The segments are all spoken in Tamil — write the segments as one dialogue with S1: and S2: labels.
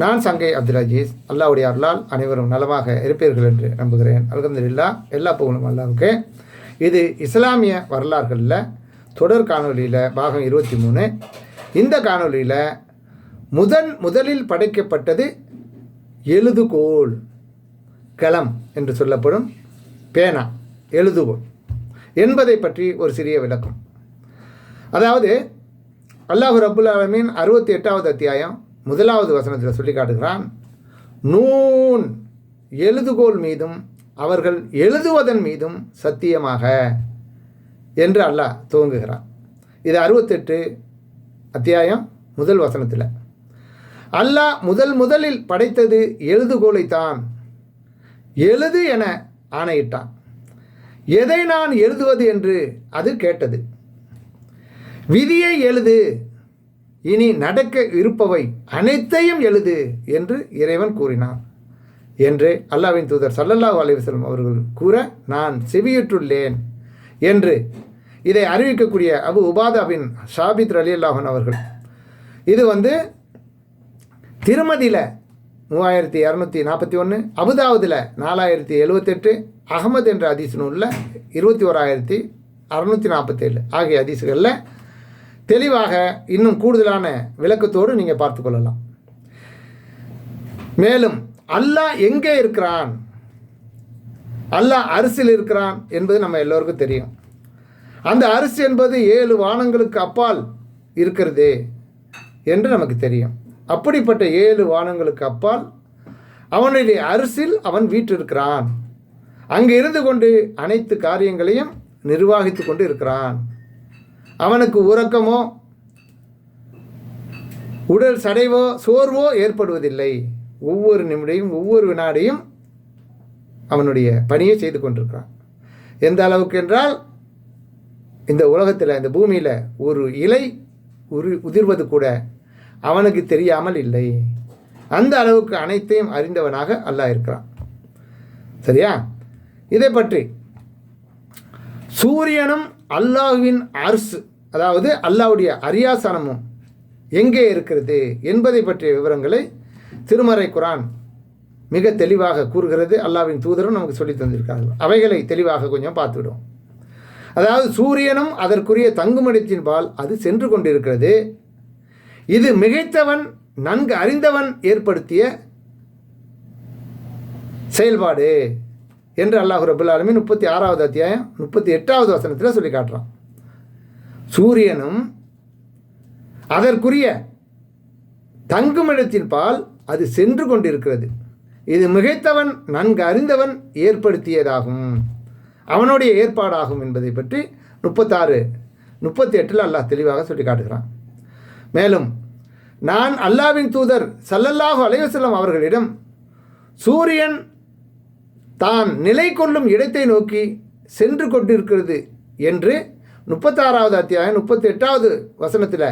S1: நான் சங்கை அப்துல் அஜீஸ் அல்லாவுடைய அருளால் அனைவரும் நலமாக இருப்பீர்கள் என்று நம்புகிறேன். அலகந்தில்லா எல்லா புகழும் அல்லாவுக்கு இது இஸ்லாமிய வரலாறுகளில் தொடர் காணொளியில் பாகம் இருபத்தி மூணு. இந்த காணொளியில் முதன் முதலில் படைக்கப்பட்டது எழுதுகோல் களம் என்று சொல்லப்படும் பேனா எழுதுகோல் என்பதை பற்றி ஒரு சிறிய விளக்கம். அதாவது அல்லாஹு ரபுல் ஆலமீன் அறுபத்தி எட்டாவது அத்தியாயம் முதலாவது வசனத்தில் சொல்லி காட்டுகிறான். நூன் எழுதுகோல் மீதும் அவர்கள் எழுதுவதன் மீதும் சத்தியமாக என்று அல்லாஹ் துவங்குகிறான். இது அறுபத்தெட்டு அத்தியாயம் முதல் வசனத்தில். அல்லாஹ் முதல் முதலில் படைத்தது எழுதுகோலைத்தான் எழுது என ஆணையிட்டான். எதை நான் எழுதுவது என்று அது கேட்டது. விதியை எழுது இனி நடக்க இருப்பவை அனைத்தையும் எழுது என்று இறைவன் கூறினான் என்று அல்லாவின் தூதர் சல்லல்லாஹு அலைவசலம் அவர்கள் கூற நான் செவியுற்றுள்ளேன் என்று இதை அறிவிக்கக்கூடிய அபு உபாதா பின் ஷாபித் அலி அல்லாஹன் அவர்கள். இது வந்து திருமதியில் மூவாயிரத்தி இரநூத்தி நாற்பத்தி ஒன்று அபுதாவுதில் நாலாயிரத்தி எழுவத்தெட்டு அகமது என்ற அதிசு நூலில் இருபத்தி ஓராயிரத்தி அறநூற்றி நாற்பத்தேழு ஆகிய அதிசுகளில் தெளிவாக இன்னும் கூடுதலான விளக்கத்தோடு நீங்கள் பார்த்து கொள்ளலாம். மேலும் அல்லாஹ் எங்கே இருக்கிறான்? அல்லாஹ் அரிசியில் இருக்கிறான் என்பது நம்ம எல்லோருக்கும் தெரியும். அந்த அரிசி என்பது ஏழு வானங்களுக்கு அப்பால் இருக்கிறது என்று நமக்கு தெரியும். அப்படிப்பட்ட ஏழு வானங்களுக்கு அப்பால் அவனுடைய அரிசில் அவன் வீற்றிருக்கிறான். அங்கு இருந்து கொண்டு அனைத்து காரியங்களையும் நிர்வாகித்து கொண்டு இருக்கிறான். அவனுக்கு உறக்கமோ உடல் சடைவோ சோர்வோ ஏற்படுவதில்லை. ஒவ்வொரு நிமிடையும் ஒவ்வொரு வினாடியும் அவனுடைய பணியை செய்து கொண்டிருக்கிறான். எந்த அளவுக்கு என்றால் இந்த உலகத்தில் இந்த பூமியில் ஒரு இலை உரு உதிர்வது கூட அவனுக்கு தெரியாமல் இல்லை. அந்த அளவுக்கு அனைத்தையும் அறிந்தவனாக அல்லாஹ் இருக்கிறான். சரியா? இதை பற்றி சூரியனும் அல்லாஹுவின் அரசு அதாவது அல்லாவுடைய அரியாசனமும் எங்கே இருக்கிறது என்பதை பற்றிய விவரங்களை திருமறை குரான் மிக தெளிவாக கூறுகிறது. அல்லாவின் தூதரும் நமக்கு சொல்லி தந்திருக்கார்கள் அவைகளை தெளிவாக கொஞ்சம் பார்த்துவிடும் அதாவது சூரியனும் அதற்குரிய தங்குமிடத்தின் பால் அது சென்று கொண்டிருக்கிறது. இது மிகைத்தவன் நன்கு அறிந்தவன் ஏற்படுத்திய செயல்பாடு என்று அல்லாஹு ரபுல் முப்பத்தி ஆறாவது அத்தியாயம் முப்பத்தி எட்டாவது வசனத்தில் சொல்லி காட்டுறான். சூரியனும் அதற்குரிய தங்குமிடத்தின் பால் அது சென்று கொண்டிருக்கிறது. இது மிகைத்தவன் நன்கு அறிந்தவன் ஏற்படுத்தியதாகும். அவனுடைய ஏற்பாடாகும் என்பதை பற்றி முப்பத்தாறு முப்பத்தி எட்டில் அல்லாஹ் தெளிவாக சொல்லி காட்டுகிறான். மேலும் நான் அல்லாவின் தூதர் சல்லல்லாஹு அலைவசல்லம் அவர்களிடம் சூரியன் தான் நிலை கொள்ளும் இடத்தை நோக்கி சென்று கொண்டிருக்கிறது என்று முப்பத்தாறாவது அத்தியாயம் முப்பத்தி எட்டாவது வசனத்தில்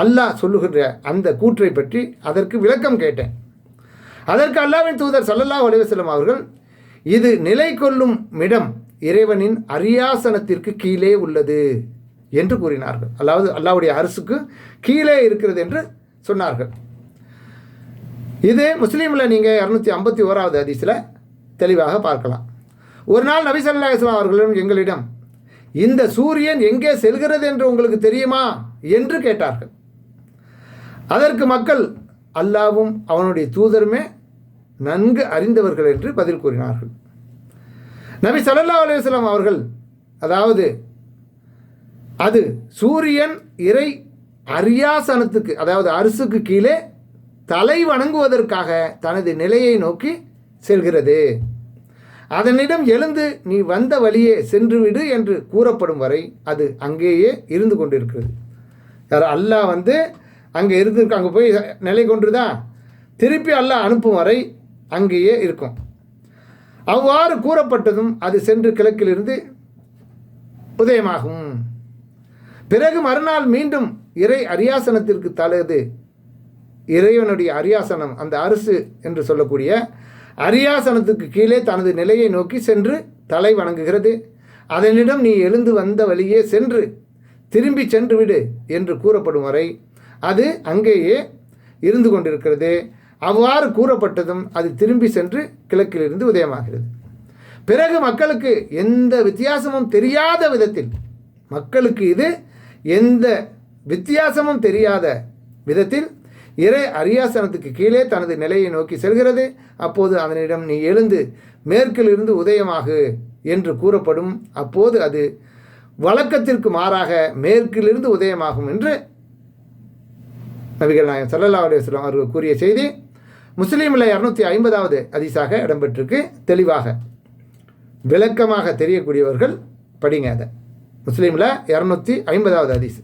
S1: அல்லாஹ் சொல்லுகின்ற அந்த கூற்றை பற்றி அதற்கு விளக்கம் கேட்டேன். அதற்கு அல்லாவின் தூதர் சல்லல்லாஹ் ஒலிவசலம் அவர்கள் இது நிலை கொள்ளும் இடம் இறைவனின் அரியாசனத்திற்கு கீழே உள்ளது என்று கூறினார்கள். அதாவது அல்லாவுடைய அரசுக்கு கீழே இருக்கிறது என்று சொன்னார்கள். இது முஸ்லீமில் நீங்கள் இரநூத்தி ஐம்பத்தி ஓராவது அதிசில் தெளிவாக பார்க்கலாம். ஒரு நாள் நபி சல்லா இஸ்லாம் அவர்களும் எங்களிடம் இந்த சூரியன் எங்கே செல்கிறது என்று உங்களுக்கு தெரியுமா? என்று கேட்டார்கள். அதற்கு மக்கள் அல்லாவும் அவனுடைய தூதருமே நன்கு அறிந்தவர்கள் என்று பதில் கூறினார்கள். நபி சல்லா அலுவலாம் அவர்கள் அதாவது அது சூரியன் இறை அரியாசனத்துக்கு அதாவது அரசுக்கு கீழே தலை வணங்குவதற்காக தனது நிலையை நோக்கி செல்கிறது. அதனிடம் எழுந்து நீ வந்த வழியே சென்றுவிடு என்று கூறப்படும் வரை அது அங்கேயே இருந்து கொண்டிருக்கிறது. யார் அல்லாஹ் வந்து அங்கே இருந்து அங்கே போய் நிலை கொண்டுதான் திருப்பி அல்லாஹ் அனுப்பும் வரை அங்கேயே இருக்கும். அவ்வாறு கூறப்பட்டதும் அது சென்று கிழக்கிலிருந்து உதயமாகும். பிறகு மறுநாள் மீண்டும் இறை அரியாசனத்திற்கு தலது இறைவனுடைய அரியாசனம் அந்த அரசு என்று சொல்லக்கூடிய அரியாசனத்துக்கு கீழே தனது நிலையை நோக்கி சென்று தலை வணங்குகிறது. அதனிடம் நீ எழுந்து வந்த வழியே சென்று திரும்பி சென்று விடு என்று கூறப்படும் வரை அது அங்கேயே இருந்து கொண்டிருக்கிறது. அவ்வாறு கூறப்பட்டதும் அது திரும்பி சென்று கிழக்கிலிருந்து உதயமாகிறது. பிறகு மக்களுக்கு எந்த வித்தியாசமும் தெரியாத விதத்தில் மக்களுக்கு இது எந்த வித்தியாசமும் தெரியாத விதத்தில் இறை அரியாசனத்துக்கு கீழே தனது நிலையை நோக்கி செல்கிறது. அப்போது அதனிடம் நீ எழுந்து மேற்கிலிருந்து உதயமாகு என்று கூறப்படும். அப்போது அது வழக்கத்திற்கு மாறாக மேற்கிலிருந்து உதயமாகும் என்று நபிகள் நாயகம் சல்லல்லா அலுவலம் அவர்கள் கூறிய செய்தி. முஸ்லீமில் இரநூத்தி ஐம்பதாவது அதிசாக இடம்பெற்றிருக்கு. தெளிவாக விளக்கமாக தெரியக்கூடியவர்கள் படிங்க அதை. முஸ்லீமில் இரநூத்தி ஐம்பதாவது அதிசு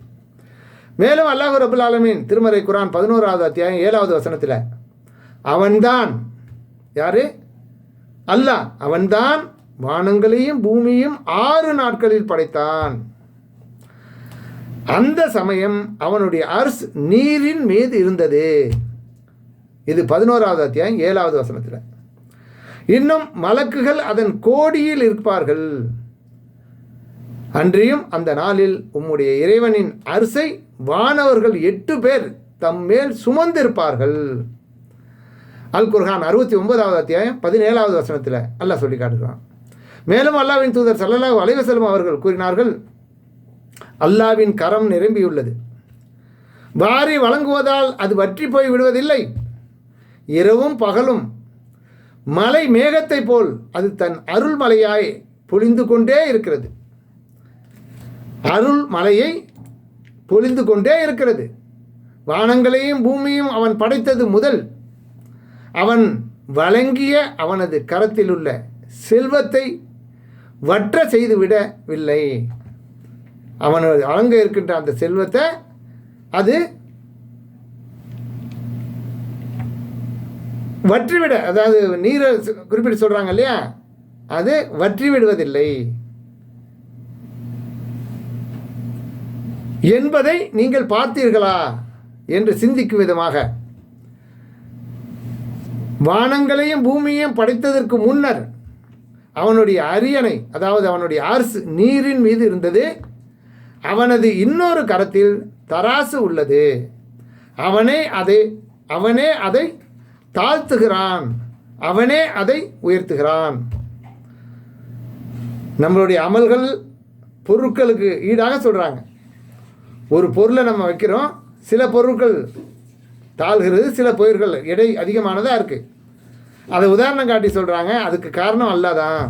S1: மேலும் அல்லாஹ் ரபுல் ஆலமீன் திருமறை குரான் பதினோராவது அத்தியாயம் ஏழாவது வசனத்தில் அவன்தான் யாரு? அல்லாஹ் அவன்தான் வானங்களையும் பூமியும் ஆறு நாட்களில் படைத்தான். அந்த சமயம் அவனுடைய அரசு நீரின் மீது இருந்தது. இது பதினோராவது அத்தியாயம் ஏழாவது வசனத்தில். இன்னும் மலக்குகள் அதன் கோடியில் இருப்பார்கள். அன்றியும் அந்த நாளில் உம்முடைய இறைவனின் அரசை வானவர்கள் எட்டு பேர் தம் மேல் சுமந்திருப்பார்கள். அல் குர்ஹான் அறுபத்தி ஒன்பதாவது அத்தியாயம் பதினேழாவது வசனத்தில் அல்லாஹ் சொல்லி காட்டுகிறான். மேலும் அல்லாவின் தூதர் சல்லல்லாஹு அலைவசலம் அவர்கள் கூறினார்கள் அல்லாவின் கரம் நிரம்பியுள்ளது. வாரி வழங்குவதால் அது வற்றி போய் விடுவதில்லை. இரவும் பகலும் மலை மேகத்தை போல் அது தன் அருள்மலையாய் பொழிந்து கொண்டே இருக்கிறது. அருள் மலையை பொழிந்து கொண்டே இருக்கிறது. வானங்களையும் பூமியும் அவன் படைத்தது முதல். அவன் வழங்கிய அவனது கரத்தில் உள்ள செல்வத்தை வற்ற செய்துவிடவில்லை. அவனது வழங்க இருக்கின்ற அந்த செல்வத்தை அது வற்றிவிட அதாவது நீரை குறிப்பிட்டு சொல்கிறாங்க இல்லையா? அது வற்றி என்பதை நீங்கள் பார்த்தீர்களா என்று சிந்திக்கும் விதமாக. வானங்களையும் பூமியையும் படைத்ததற்கு முன்னர் அவனுடைய அரியணை அதாவது அவனுடைய அரசு நீரின் மீது இருந்தது. அவனது இன்னொரு கரத்தில் தராசு உள்ளது. அவனே அதை அவனே அதை தாழ்த்துகிறான். அவனே அதை உயர்த்துகிறான். நம்மளுடைய அமல்கள் பொருட்களுக்கு ஈடாக சொல்கிறாங்க ஒரு பொருளை நம்ம வைக்கிறோம் சில பொருட்கள் தாழ்கிறது சில பொயிர்கள் எடை அதிகமானதாக இருக்குது அதை உதாரணம் காட்டி சொல்கிறாங்க அதுக்கு காரணம் அல்லாதான்.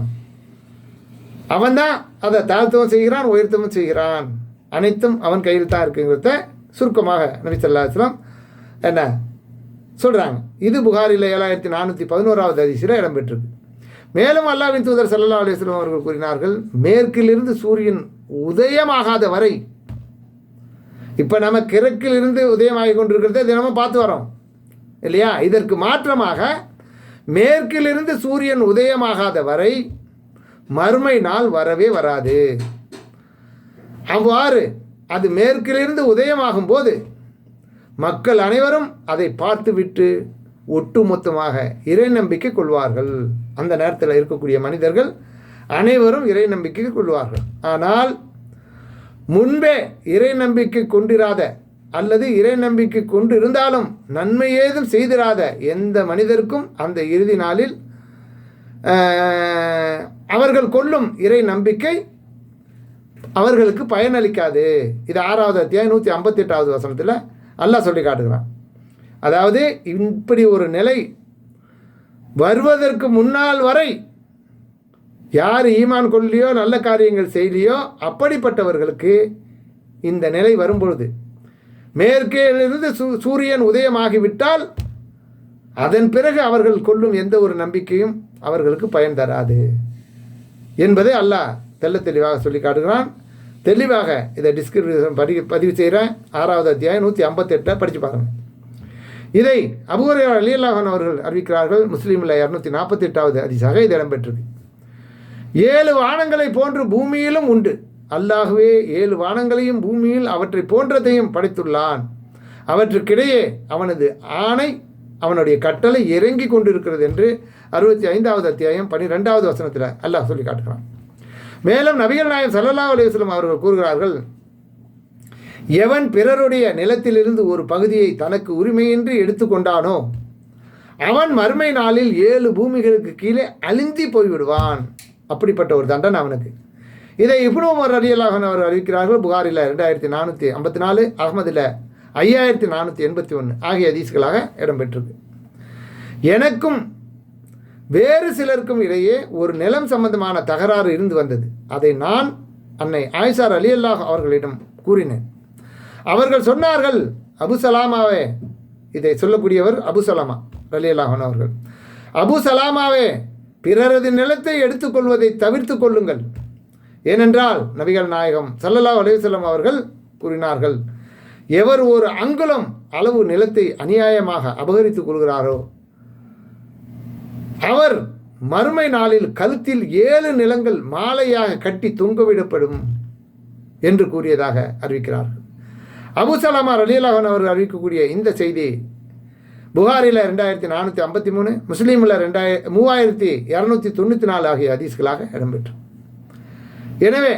S1: அவன்தான் அதை தாழ்த்தவும் செய்கிறான் உயர்த்தவும் செய்கிறான். அனைத்தும் அவன் கையில் தான் இருக்குங்கிறத சுருக்கமாக நபி சொல்லாஸ்லாம் என்ன சொல்கிறாங்க இது புகாரில் ஏழாயிரத்தி நானூற்றி பதினோராவது அதிசயில் இடம்பெற்றிருக்கு. மேலும் அல்லாவின் தூதர் சல்லா அலிஸ்லாம் அவர்கள் கூறினார்கள் மேற்கிலிருந்து சூரியன் உதயமாகாத வரை இப்போ நம்ம கிழக்கிலிருந்து உதயமாகி கொண்டிருக்கிறத தினமும் பார்த்து வரோம். இல்லையா? இதற்கு மாற்றமாக மேற்கிலிருந்து சூரியன் உதயமாகாத வரை மறுமை நாள் வரவே வராது. அவ்வாறு அது மேற்கிலிருந்து உதயமாகும் போது மக்கள் அனைவரும் அதை பார்த்துவிட்டு ஒட்டுமொத்தமாக இறை நம்பிக்கை கொள்வார்கள். அந்த நேரத்தில் இருக்கக்கூடிய மனிதர்கள் அனைவரும் இறை நம்பிக்கை கொள்வார்கள். ஆனால் முன்பே இறை நம்பிக்கை கொண்டிராத அல்லது இறை நம்பிக்கை கொண்டு இருந்தாலும் நன்மை ஏதும் செய்திராத எந்த மனிதருக்கும் அந்த இறுதி நாளில் அவர்கள் கொள்ளும் இறை நம்பிக்கை அவர்களுக்கு பயனளிக்காது. இது ஆறாவது அத்தியாயம் நூற்றி ஐம்பத்தி எட்டாவது வசனத்தில் அல்லாஹ் சொல்லி காட்டுகிறான். அதாவது இப்படி ஒரு நிலை வருவதற்கு முன்னால் வரை யார் ஈமான் கொள்ளியோ நல்ல காரியங்கள் செய்யலையோ அப்படிப்பட்டவர்களுக்கு இந்த நிலை வரும்பொழுது மேற்கேலிருந்து சூ சூரியன் உதயமாகிவிட்டால் அதன் பிறகு அவர்கள் கொள்ளும் எந்த ஒரு நம்பிக்கையும் அவர்களுக்கு பயன் தராது. என்பதை அல்லாஹ் தெல்ல தெளிவாக சொல்லி காட்டுகிறான். தெளிவாக இதை டிஸ்கிரிப்ஷன் படி பதிவு செய்கிறேன். ஆறாவது அத்தியாயம் நூற்றி ஐம்பத்தெட்டை படித்து பாருங்கள் இதை அபூரை அலியல்லாஹன் அவர்கள் அறிவிக்கிறார்கள். முஸ்லீமில் இரநூத்தி நாற்பத்தி எட்டாவது அதிசாக இது இடம்பெற்றது ஏழு வானங்களை போன்று பூமியிலும் உண்டு. அல்லாகவே ஏழு வானங்களையும் பூமியில் அவற்றை போன்றதையும் படைத்துள்ளான். அவற்றுக்கிடையே அவனது ஆணை அவனுடைய கட்டளை இறங்கி கொண்டிருக்கிறது என்று அறுபத்தி ஐந்தாவது அத்தியாயம் பனிரெண்டாவது வசனத்தில் அல்லாஹ் சொல்லி காட்டுகிறான். மேலும் நபிகள் நாயம் சல்லல்லா அலுவலம் அவர்கள் கூறுகிறார்கள் எவன் பிறருடைய நிலத்திலிருந்து ஒரு பகுதியை தனக்கு உரிமையின்றி எடுத்துக்கொண்டானோ அவன் மறுமை நாளில் ஏழு பூமிகளுக்கு கீழே அழிந்தி போய்விடுவான். அப்படிப்பட்ட ஒரு தண்டனை அவனுக்கு. இதை இப்னு உமர் அலியல்லாஹன் அவர் அறிவிக்கிறார்கள் புகாரில் ரெண்டாயிரத்தி நானூற்றி ஐம்பத்தி நாலு அகமதில் ஐயாயிரத்தி நானூற்றி எண்பத்தி ஒன்று ஆகிய ஹதீஸ்களாக இடம்பெற்றிருக்கு எனக்கும் வேறு சிலருக்கும் இடையே ஒரு நிலம் சம்பந்தமான தகராறு இருந்து வந்தது. அதை நான் அன்னை ஆயிஷார் அலி அல்லாஹ் அவர்களிடம் கூறினேன். அவர்கள் சொன்னார்கள் அபு சலாமாவே இதை சொல்லக்கூடியவர் அபு சலாமா அலி அல்லாஹன் அவர்கள். அபு சலாமாவே பிறரது நிலத்தை எடுத்துக்கொள்வதை தவிர்த்து கொள்ளுங்கள். ஏனென்றால் நபிகள் நாயகம் சல்லல்லா அலையுசல்லம் அவர்கள் கூறினார்கள் எவர் ஒரு அங்குலம் அளவு நிலத்தை அநியாயமாக அபகரித்துக் கொள்கிறாரோ அவர் மறுமை நாளில் கழுத்தில் ஏழு நிலங்கள் மாலையாக கட்டி தொங்கவிடப்படும் என்று கூறியதாக அறிவிக்கிறார்கள். அபு சலாமா ரலீலாகன் அவர்கள் அறிவிக்கக்கூடிய இந்த செய்தி புகாரில் ரெண்டாயிரத்தி நானூற்றி ஐம்பத்தி மூணு முஸ்லீமில் ரெண்டாய மூவாயிரத்தி இரநூத்தி தொண்ணூற்றி நாலு ஆகிய ஹதீஸ்களாக இடம்பெற்று. எனவே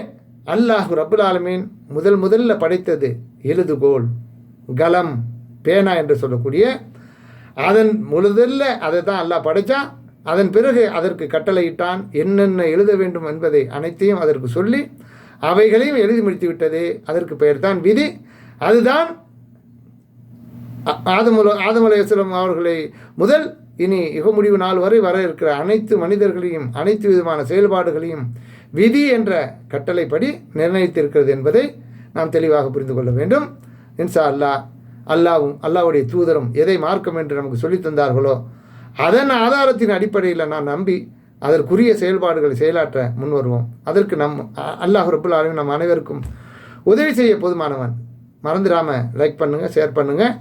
S1: அல்லாஹ் ரபுல் ஆலமீன் முதல் முதல்ல படைத்தது எழுதுகோல் கலம் பேனா என்று சொல்லக்கூடிய அதன் முதல்ல அதை தான் அல்லாஹ் படைத்தான் அதன் பிறகு அதற்கு கட்டளையிட்டான் என்னென்ன எழுத வேண்டும் என்பதை அனைத்தையும் அதற்கு சொல்லி அவைகளையும் எழுதி முடித்து விட்டது அதற்கு பெயர்தான் விதி அதுதான் ஆதமுல ஆதமலையம் அவர்களை முதல் இனி யுக முடிவு நாள் வரை வர இருக்கிற அனைத்து மனிதர்களையும் அனைத்து விதமான செயல்பாடுகளையும் விதி என்ற கட்டளைப்படி நிர்ணயித்திருக்கிறது என்பதை நாம் தெளிவாக புரிந்து கொள்ள வேண்டும். இன்சா அல்லாஹ் அல்லாவும் அல்லாவுடைய தூதரும் எதை மார்க்கம் என்று நமக்கு சொல்லி தந்தார்களோ அதன் ஆதாரத்தின் அடிப்படையில் நான் நம்பி அதற்குரிய செயல்பாடுகளை செயலாற்ற முன்வருவோம் அதற்கு நம் அல்லாஹ் ரபுல் ஆலமின் நம் அனைவருக்கும் உதவி செய்ய போதுமானவன். மறந்துடாமல் லைக் பண்ணுங்கள் ஷேர் பண்ணுங்கள்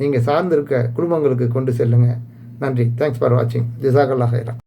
S1: நீங்கள் சார்ந்திருக்க குடும்பங்களுக்கு கொண்டு செல்லுங்கள் நன்றி. தேங்க்ஸ் ஃபார் வாட்சிங் ஜிசாகல்லா ஹைரா